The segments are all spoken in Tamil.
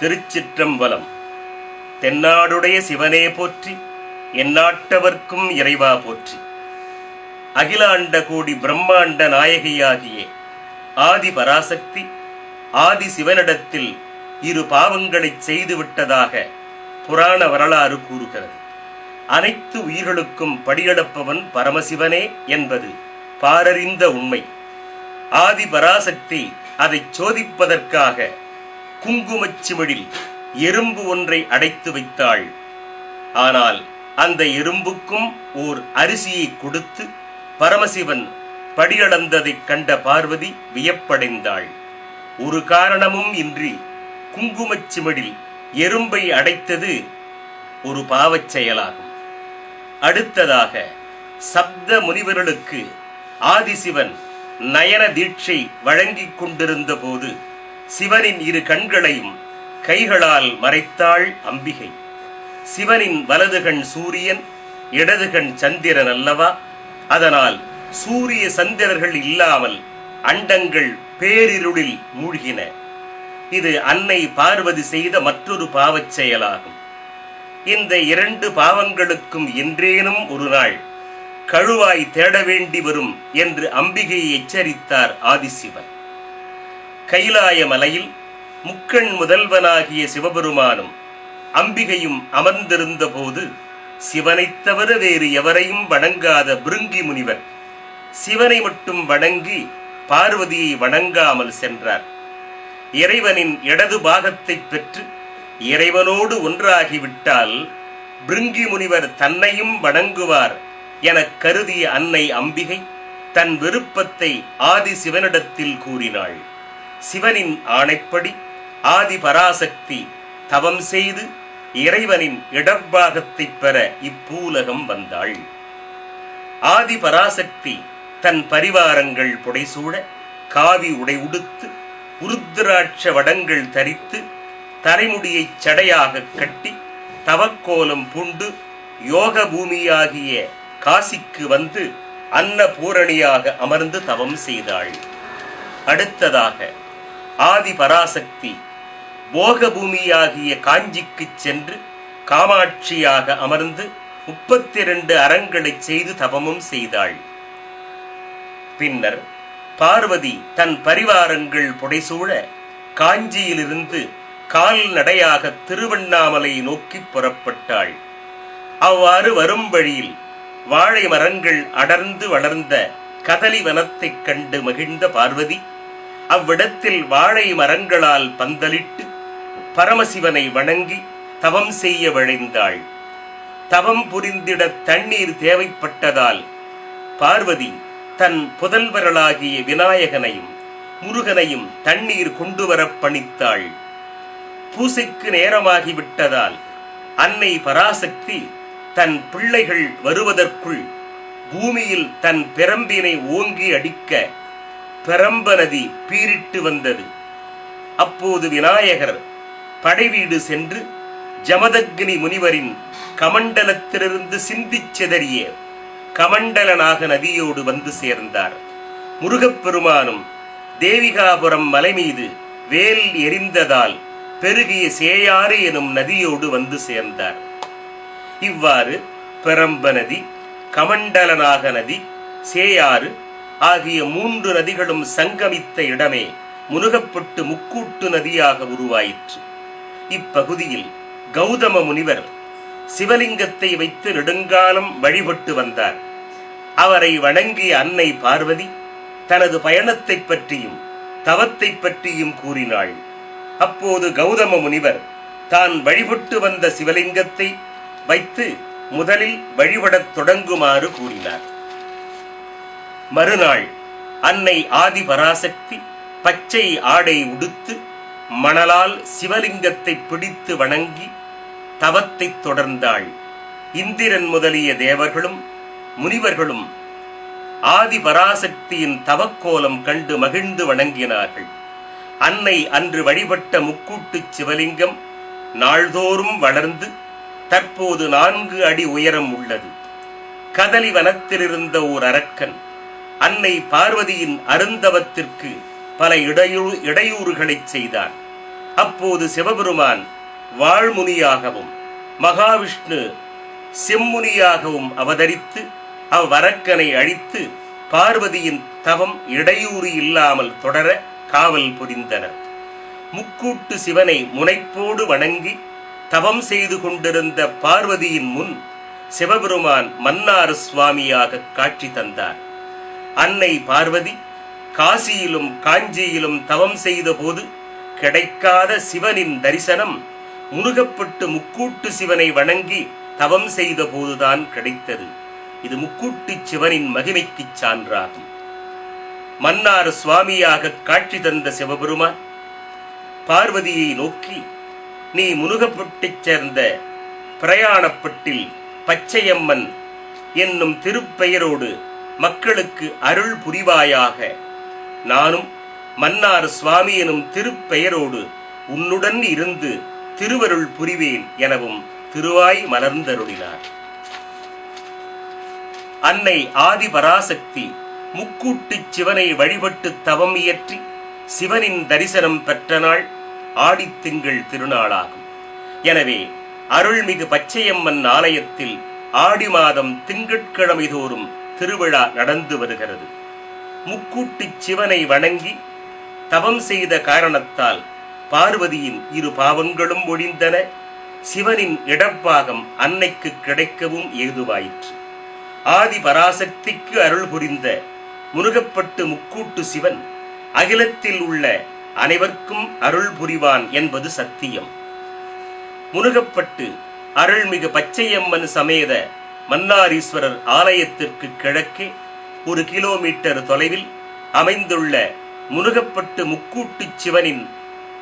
திருச்சிற்றம்பலம். தென்னாடுடைய சிவனே போற்றி எந்நாட்டவர்க்கும் இறைவா போற்றி. அகிலாண்ட கோடி பிரம்மாண்ட நாயகியாகிய ஆதி பராசக்தி ஆதி சிவனிடத்தில் இரு பாவங்களைச் செய்துவிட்டதாக புராண வரலாறு கூறுகிறது. அனைத்து உயிர்களுக்கும் படியெடுப்பவன் பரமசிவனே என்பது பாரறிந்த உண்மை. ஆதி பராசக்தி அதைச் சோதிப்பதற்காக குங்குமச் சிமிழில் எறும்பு ஒன்றை அடைத்து வைத்தாள். ஆனால் அந்த எறும்புக்கும் ஓர் அரிசியை கொடுத்து பரமசிவன் படியளந்ததைக் கண்ட பார்வதி வியப்படைந்தாள். ஒரு காரணமும் இன்றி குங்குமச் சிமிழில் எறும்பை அடைத்தது ஒரு பாவச் செயலாகும். அடுத்ததாக சப்த முனிவர்களுக்கு ஆதிசிவன் நயன தீட்சை வழங்கிக் கொண்டிருந்த போது சிவனின் இரு கண்களையும் கைகளால் மறைத்தாள் அம்பிகை. சிவனின் வலது கண் சூரியன் இடது கண் சந்திரன் அல்லவா? அதனால் சூரிய சந்திரர்கள் இல்லாமல் அண்டங்கள் பேரிருளில் மூழ்கின. இது அன்னை பார்வதி செய்த மற்றொரு பாவச் செயலாகும். இந்த இரண்டு பாவங்களுக்கும் என்றேனும் ஒரு நாள் கழுவாய் தேட வேண்டி வரும் என்று அம்பிகையை எச்சரித்தார் ஆதிசிவன். கைலாய மலையில் முக்கண் முதல்வனாகிய சிவபெருமானும் அம்பிகையும் அமர்ந்திருந்த போது சிவனைத் தவிர வேறு எவரையும் வணங்காத பிருங்கி முனிவர் சிவனை மட்டும் வணங்கி பார்வதியை வணங்காமல் சென்றார். இறைவனின் இடது பாகத்தைப் பெற்று இறைவனோடு ஒன்றாகிவிட்டால் பிருங்கி முனிவர் தன்னையும் வணங்குவார் எனக் கருதிய அன்னை அம்பிகை தன் விருப்பத்தை ஆதி சிவனிடத்தில் கூறினாள். சிவனின் ஆணைப்படி ஆதி பராசக்தி தவம் செய்து இறைவனின் இடர்பாகத்தைப் பெற இப்பூலகம் வந்தாள். ஆதி பராசக்தி தன் பரிவாரங்கள் புடைசூழ காவி உடை உடுத்து உருத்திராட்ச வடங்கள் தரித்து தரைமுடியைச் சடையாக கட்டி தவக்கோலம் பூண்டு யோக பூமியாகிய காசிக்கு வந்து அன்னபூரணியாக அமர்ந்து தவம் செய்தாள். அடுத்ததாக ஆதி பராசக்தி போகபூமியாகிய காஞ்சிக்குச் சென்று காமாட்சியாக அமர்ந்து முப்பத்தி இரண்டு அறங்களை செய்து தவமும் செய்தாள். பின்னர் பார்வதி தன் பரிவாரங்கள் புடைசூழ காஞ்சியிலிருந்து கால்நடையாக திருவண்ணாமலை நோக்கி புறப்பட்டாள். அவ்வாறு வரும் வழியில் வாழை மரங்கள் அடர்ந்து வளர்ந்த கதலி வனத்தைக் கண்டு மகிழ்ந்த பார்வதி அவ்விடத்தில் வாழை மரங்களால் பந்தலிட்டு பரமசிவனை வணங்கி தவம் செய்ய விழைந்தாள். தவம் புரிந்திட தண்ணீர் தேவைப்பட்டதால் பார்வதி தன் புதல்வர்களாகிய விநாயகனையும் முருகனையும் தண்ணீர் கொண்டு வர பணித்தாள். பூசைக்கு நேரமாகிவிட்டதால் அன்னை பராசக்தி தன் பிள்ளைகள் வருவதற்குள் பூமியில் தன் பிரம்பினை ஓங்கி அடிக்க பெரம்ப நதி பீரிட்டு வந்தது. அப்போது விநாயகர் படைவீடு சென்று ஜமதக்னி முனிவரின் கமண்டலத்திலிருந்து சிந்திச் சிதறிய கமண்டலனாக நதியோடு வந்து சேர்ந்தார். முருகப்பெருமானும் தேவிகாபுரம் மலை மீது வேல் எரிந்ததால் பெருகிய சேயாறு எனும் நதியோடு வந்து சேர்ந்தார். இவ்வாறு பெரம்ப நதி கமண்டலனாக நதி சேயாறு ஆகிய மூன்று நதிகளும் சங்கமித்த இடமே முருகப்பட்டு முக்கூட்டு நதியாக உருவாயிற்று. இப்பகுதியில் கௌதம முனிவர் சிவலிங்கத்தை வைத்து நெடுங்காலம் வழிபட்டு வந்தார். அவரை வணங்கிய அன்னை பார்வதி தனது பயணத்தைப் பற்றியும் தவத்தை பற்றியும் கூறினாள். அப்போது கௌதம முனிவர் தான் வழிபட்டு வந்த சிவலிங்கத்தை வைத்து முதலில் வழிபடத் தொடங்குமாறு கூறினார். மறுநாள் அன்னை ஆதி பராசக்தி பச்சை ஆடை உடுத்து மணலால் சிவலிங்கத்தை பிடித்து வணங்கி தவத்தைத் தொடர்ந்தாள். இந்திரன் முதலிய தேவர்களும் முனிவர்களும் ஆதி பராசக்தியின் தவக்கோலம் கண்டு மகிழ்ந்து வணங்கினார்கள். அன்னை அன்று வழிபட்ட முக்கூட்டுச் சிவலிங்கம் நாள்தோறும் வளர்ந்து தற்போது நான்கு அடி உயரம் உள்ளது. கதலி வனத்திலிருந்த ஓர் அரக்கன் அன்னை பார்வதியின் அருந்தவத்திற்கு பல இடையூறு இடையூறுகளைச் செய்தான் அப்போது சிவபெருமான் வாழ்முனியாகவும் மகாவிஷ்ணு செம்முனியாகவும் அவதரித்து அவ்வரக்கனை அழித்து பார்வதியின் தவம் இடையூறு இல்லாமல் தொடர காவல் புரிந்தனர். முக்கூட்டு சிவனை முனைப்போடு வணங்கி தவம் செய்து கொண்டிருந்த பார்வதியின் முன் சிவபெருமான் மன்னார் சுவாமியாக காட்சி தந்தார். அன்னை பார்வதி காசியிலும் காஞ்சியிலும் தவம் செய்தபோது கிடைக்காத சிவனின் தரிசனம் முருகப்பட்டு முக்கூட்டு சிவனை வணங்கி தவம் செய்த போதுதான் கிடைத்தது. இது முக்கூட்டு சிவனின் மகிமைக்குச் சான்றாகும். மன்னார் சுவாமியாக காட்சி தந்த சிவபெருமான் பார்வதியை நோக்கி நீ முருகப்பட்டுச் சேர்ந்த பிரயாணப்பட்டில் பச்சையம்மன் என்னும் திருப்பெயரோடு மக்களுக்கு அருள் புரிவாயாக. நானும் மன்னார் சுவாமி எனும் திருப்பெயரோடு உன்னுடன் இருந்து திருவருள் புரிவேன் எனவும் திருவாய் மலர்ந்தருளினார். அன்னை ஆதி பராசக்தி முக்கூட்டுச் சிவனை வழிபட்டு தவம் இயற்றி சிவனின் தரிசனம் பெற்ற நாள் ஆடித்திங்கள் திருநாளாகும். எனவே அருள்மிகு பச்சையம்மன் ஆலயத்தில் ஆடி மாதம் திங்கட்கிழமை தோறும் திருவிழா நடந்து வருகிறது. முக்கூட்டுச் சிவனை வணங்கி தவம் செய்த காரணத்தால் பார்வதியின் இரு பாவங்களும் ஒழிந்தன. சிவனின் இடப்பாகம் அன்னைக்கு கிடைக்கவும் ஏதுவாயிற்று. ஆதி பராசக்திக்கு அருள் புரிந்த முருகப்பட்டு முக்கூட்டு சிவன் அகிலத்தில் உள்ள அனைவர்க்கும் அருள் புரிவான் என்பது சத்தியம். முருகப்பட்டு அருள்மிகு பச்சையம்மன் சமேத மன்னாரீஸ்வரர் ஆலயத்திற்கு கிழக்கே ஒரு கிலோமீட்டர் தொலைவில் அமைந்துள்ள முருகப்பட்டு முக்கூட்டுச் சிவனின்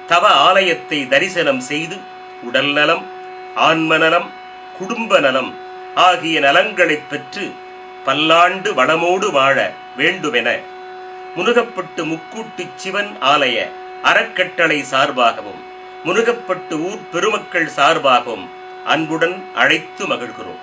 தவ ஆலயத்தை தரிசனம் செய்து உடல் நலம் ஆன்ம நலம் குடும்ப நலம் ஆகிய நலங்களைப் பெற்று பல்லாண்டு வளமோடு வாழ வேண்டுமென முருகப்பட்டு முக்கூட்டுச் சிவன் ஆலய அறக்கட்டளை சார்பாகவும் முருகப்பட்டு ஊர் பெருமக்கள் சார்பாகவும் அன்புடன் அழைத்து மகிழ்கிறோம்.